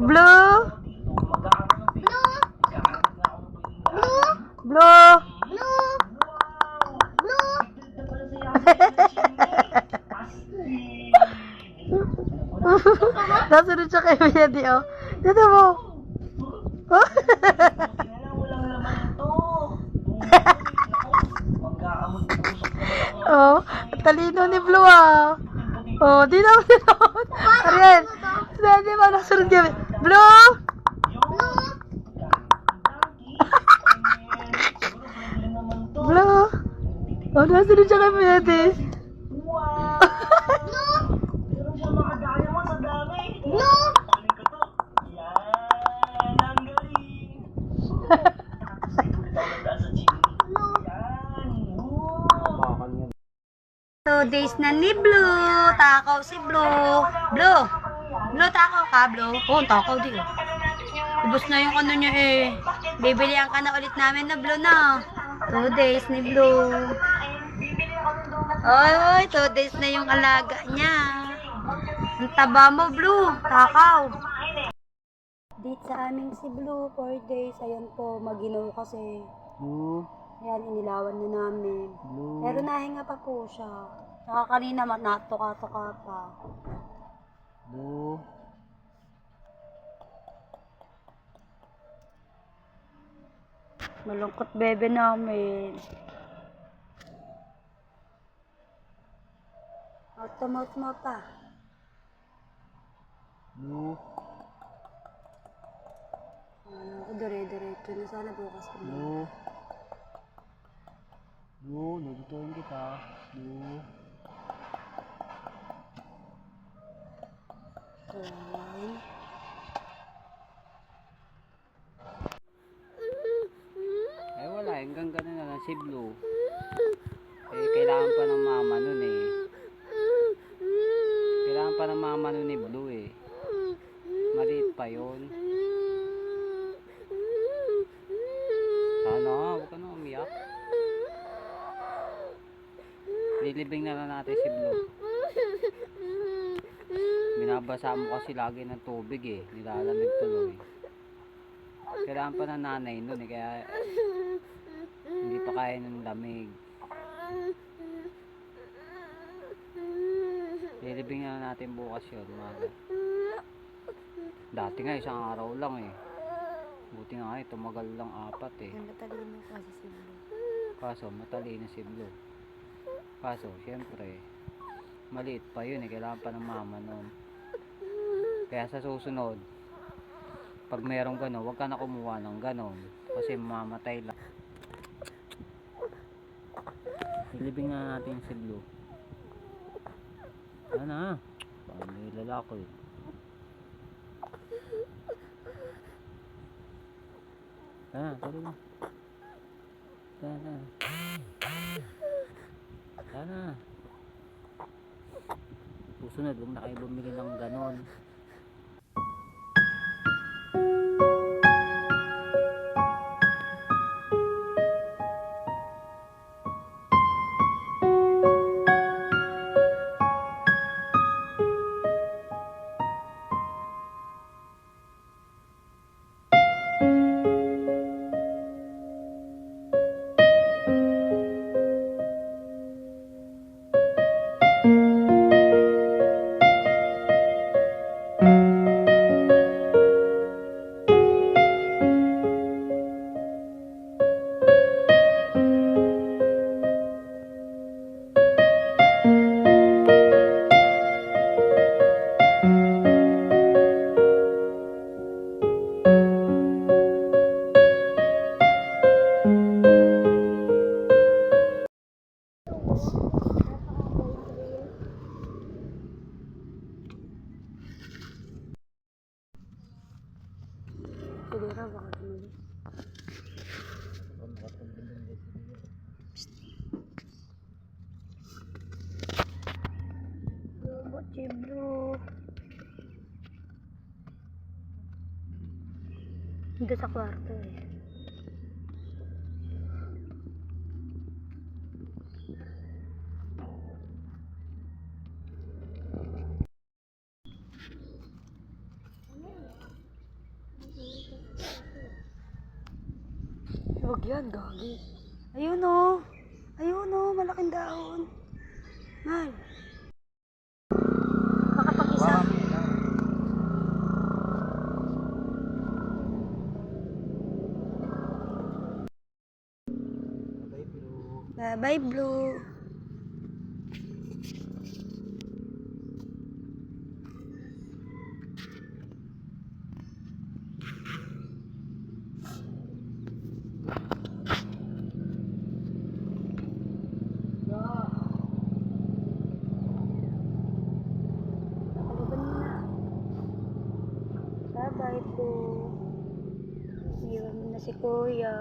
Blue. Blue. Blue. Blue. Blue. Blue. Nasunod siya kay Mia, di. Dito mo. Oh. talino ni Blue, ah. Oh, di na sinunod. Ariel, hindi mo nasunod kami. Blue! Blue! Oh, nasunod siya kay Medi. Two days na ni Blue. Takaw si Blue. Blue. Blue, takaw ka, Blue. Oo, oh, takaw di. oh. Ubus na yung ano niya eh. Bibilihan ka na ulit namin na Blue na. Two days ni Blue. Oy, two days na yung alaga niya. Ang taba mo, Blue. Takaw. Date sa aming si Blue, 4 days. Ayan po, maginaw kasi. Blue, Ayan, inilawan na namin. blue. Pero nahinga pa po siya. Saka kanina natuka-tuka pa. Blue. Malungkot bebe namin. Out mo pa. Blue. Ano ko, dire-diretso na sana bukas ko. Blue. Blue, nagutuin kita. Blue. Ayan. Eh wala, hanggang ganun na lang si Blue. Eh, kailangan pa ng mama nun eh. Kailangan pa ng mama nun ni Blue eh. Maliit pa yun. Sana, huwag ka na umiyak. Lilibing na lang natin si Blue. Binabasa mo kasi lagi ng tubig eh. Nilalamig tuloy. Kailangan pa ng nanay nun eh. Kaya hindi pa kaya ng lamig. Lilibing na natin bukas yun. Umaga. Dati nga isang araw lang eh. Buti nga eh, tumagal lang apat eh. Matalino kasi si Blue. Kaso, matalino si Blue. Kaso, syempre, maliit pa yun eh. Kailangan pa ng mama nun. Kaya sa susunod, pag merong gano'n, huwag ka na kumuha ng gano'n. Kasi mamamatay lang. Ilibing na natin si Blue. Ano na? Parang may lalaki. Tara, tuloy na. Tara. Tara. Susunod, huwag na kayo bumili ng ganon. Siguro baka tumuli. Robot si Blue. Dito sa kwarto eh. Yan, gagi. Ayun o. Ayun o, malaking dahon. Mal. Baka pag isa. Bye-bye, Blue. Pagkaban mo na. Bye-bye po. Iwan mo na si Kuya.